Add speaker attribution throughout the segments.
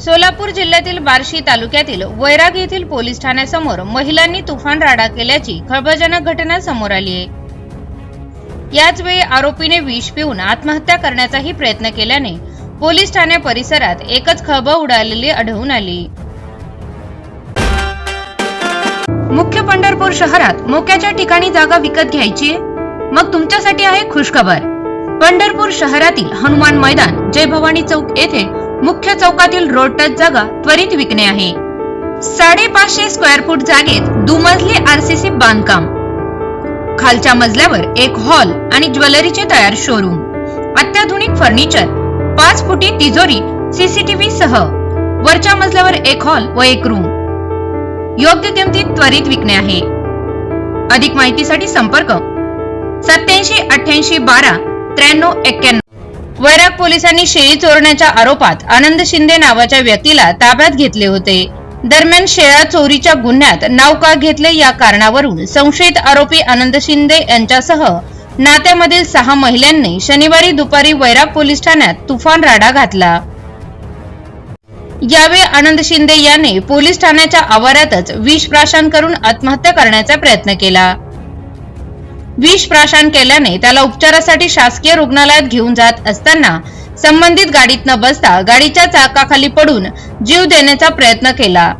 Speaker 1: सोलापूर जिल्ह्यातील बार्शी तालुक्यातील वैराग येथील पोलीस ठाण्यासमोर महिलांनी तुफान राडा केल्याची खळबळजनक घटना समोर आली आहे. याच वेळी आरोपीने विष पिऊन आत्महत्या करण्याचाही प्रयत्न केल्याने पोलीस ठाणे परिसरात एकच खळबळ उडालेली आढळून आली. मुख्य पंढरपूर शहरात मोक्याच्या ठिकाणी जागा विकत घ्यायची? मग तुमच्यासाठी आहे खुशखबर. पंढरपूर शहरातील हनुमान मैदान जय भवानी चौक येथे मुख्य चौकातील रोड टच जागा त्वरित विकणे आहे. साडेपाचशे स्क्वेअर फूट जागेत दुमजली आरसीसी बांधकाम. खालच्या मजल्यावर एक हॉल आणि ज्वेलरीचे तयार शोरूम अत्याधुनिक फर्निचर पाच फुटी तिजोरी सीसीटीव्ही सह. वरच्या मजल्यावर एक हॉल व एक रूम योग्य किमतीत त्वरित विकणे आहे. अधिक माहितीसाठी संपर्क सत्याऐंशी अठ्ठ्याऐंशी बारा त्र्याण्णव एक्क्याण्णव. वैराग पोलिसांनी शेळी चोरण्याच्या आरोपात आनंद शिंदे नावाच्या व्यक्तीला ताब्यात घेतले होते. दरम्यान शेळा चोरीच्या गुन्ह्यात नाव का घेतले या कारणावरून संशयित आरोपी आनंद शिंदे यांच्यासह नात्यामधील सहा महिलांनी शनिवारी दुपारी वैराग पोलीस ठाण्यात तुफान राडा घातला. यावेळी आनंद शिंदे याने पोलीस ठाण्याच्या आवारातच विष प्राशन करून आत्महत्या करण्याचा प्रयत्न केला. विष प्राशन केल्याने त्याला उपचारासाठी शासकीय रुग्णालयात घेऊन जात असताना संबंधित गाडीत न बसता गाडीच्या चाकाखाली पडून जीव देण्याचा प्रयत्न केला.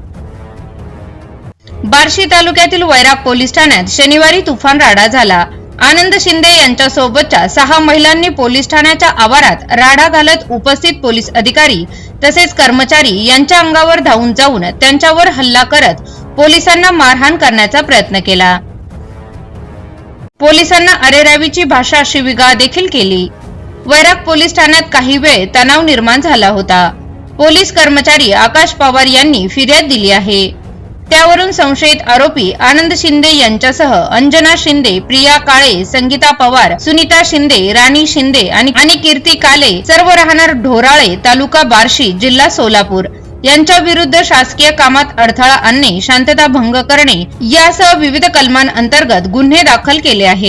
Speaker 1: बार्शी तालुक्यातील वैराग पोलीस ठाण्यात शनिवारी तुफान राडा झाला. आनंद शिंदे यांच्या सोबतच्या सहा महिलांनी पोलीस ठाण्याच्या आवारात राडा घालत उपस्थित पोलीस अधिकारी तसेच कर्मचारी यांच्या अंगावर धावून जाऊन त्यांच्यावर हल्ला करत पोलिसांना मारहाण करण्याचा प्रयत्न केला. पोलिसांना अरेरावीची भाषा शिविगाळ देखील केली. वैराग पोलीस ठाण्यात काही वेळ तणाव निर्माण झाला होता. पोलीस कर्मचारी आकाश पवार यांनी फिर्याद दिली आहे. त्यावरून संशयित आरोपी आनंद शिंदे यांच्यासह अंजना शिंदे प्रिया काळे संगीता पवार सुनीता शिंदे राणी शिंदे आणि आणि कीर्ती काले सर्व राहणार ढोराळे तालुका बार्शी जिल्हा सोलापूर. यांच्या विरुद्ध शासकीय कामात अडथळा आणणे शांतता भंग करणे यासह विविध कलमांअंतर्गत गुन्हे दाखल केले आहे